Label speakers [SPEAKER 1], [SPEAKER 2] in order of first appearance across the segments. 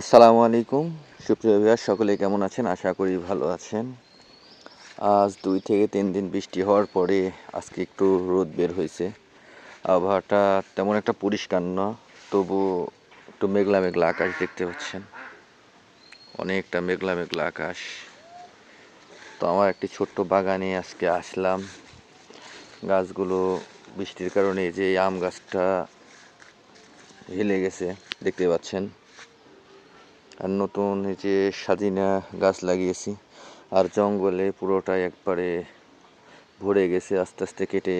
[SPEAKER 1] আসসালামু আলাইকুম। সুপ্রিয় ভিউয়ার সকলে কেমন আছেন? আশা করি ভালো আছেন। আজ দুই থেকে তিন দিন বৃষ্টি হওয়ার পরে আজকে একটু রোদ বের হয়েছে। আবহাওয়াটা তেমন একটা পরিষ্কার না, তবু একটু মেঘলা মেঘলা আকাশ দেখতে পাচ্ছেন। অনেকটা মেঘলা মেঘলা আকাশ। তো আমার একটি ছোট্ট বাগানে আজকে আসলাম। গাছগুলো বৃষ্টির কারণে যে আম গাছটা হেলে গেছে, দেখতে পাচ্ছেন। আর নতুন এই যে স্বাধীনা গাছ লাগিয়েছি, আর জঙ্গলে পুরোটাই একবারে ভরে গেছে, আস্তে আস্তে কেটে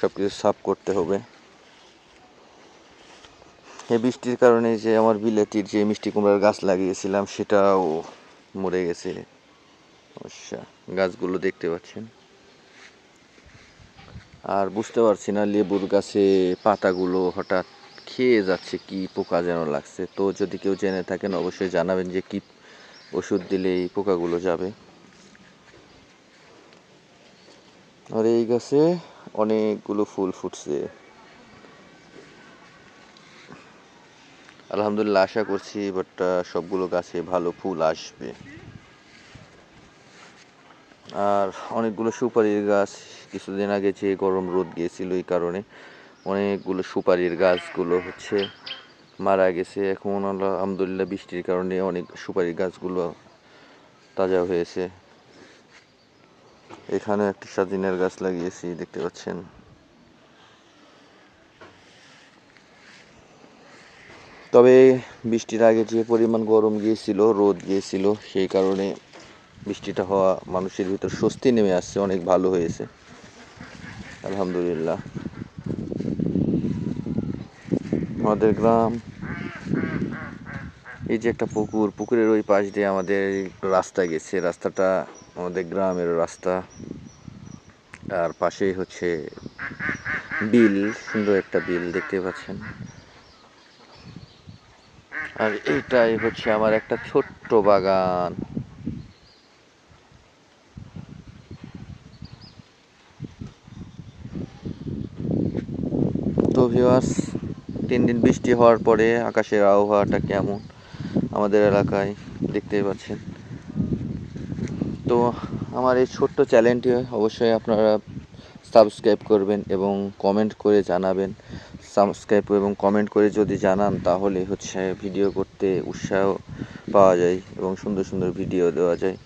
[SPEAKER 1] সব কিছু সাফ করতে হবে। এই বৃষ্টির কারণে যে আমার বিলেতির যে মিষ্টি কুমড়ার গাছ লাগিয়েছিলাম, সেটাও মরে গেছে। অবশ্য গাছগুলো দেখতে পাচ্ছেন। আর বুঝতে পারছি না লেবুর গাছে পাতাগুলো হঠাৎ খেয়ে যাচ্ছে কি পোকা যেন লাগছে। তো যদি কেউ জেনে থাকেন, অবশ্যই জানাবেন যে কি ওষুধ দিলে এই পোকাগুলো যাবে। আর এই গাছে অনেকগুলো ফুল ফুটছে। আলহামদুলিল্লাহ, আশা করছি বাট সবগুলো গাছে ভালো ফুল আসবে। আর অনেকগুলো সুপারির গাছ কিছুদিন আগে যে গরম রোদ গিয়েছিল এই কারণে অনেকগুলো সুপারির গাছগুলো হচ্ছে মারা গেছে। এখন আলহামদুলিল্লাহ বৃষ্টির কারণে অনেক সুপারির গাছগুলো তাজা হয়েছে। এখানে একটি স্বাধীনের গাছ লাগিয়েছি, দেখতে পাচ্ছেন। তবে বৃষ্টির আগে যে পরিমাণ গরম গিয়েছিল, রোদ গিয়েছিল, সেই কারণে বৃষ্টিটা হওয়া মানুষের ভিতর স্বস্তি নেমে আসছে, অনেক ভালো হয়েছে। আলহামদুলিল্লাহ। আমাদের গ্রাম। এই যে একটা পুকুর, পুকুরের ওই পাশ দিয়ে আমাদের রাস্তা গেছে। রাস্তাটা আমাদের গ্রামের রাস্তা। আর পাশেই হচ্ছে বিল, সুন্দর একটা বিল দেখতে পাচ্ছেন। আর এইটাই হচ্ছে আমার একটা ছোট্ট বাগান। তো ভিউয়ার্স তিন দিন বৃষ্টি হওয়ার পরে আকাশের আবহাওয়াটা কেমন আমাদের এলাকায় দেখতেই পাচ্ছেন। তো আমার এই ছোট্ট চ্যানেলটি অবশ্যই আপনারা সাবস্ক্রাইব করবেন এবং কমেন্ট করে জানাবেন। সাবস্ক্রাইব এবং কমেন্ট করে যদি জানান তাহলে হচ্ছে ভিডিও করতে উৎসাহ পাওয়া যায় এবং সুন্দর সুন্দর ভিডিও দেওয়া যায়।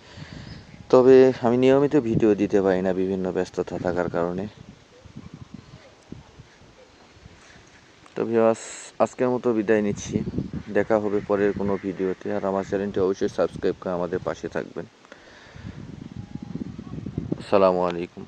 [SPEAKER 1] তবে আমি নিয়মিত ভিডিও দিতে পারি না বিভিন্ন ব্যস্ততা থাকার কারণে। ভিওয়াস আজকের মতো বিদায় নিচ্ছি। দেখা হবে পরের কোনো ভিডিওতে, আর আমার চ্যানেলটি অবশ্যই সাবস্ক্রাইব করে আমাদের পাশে থাকবেন। আসসালামু আলাইকুম।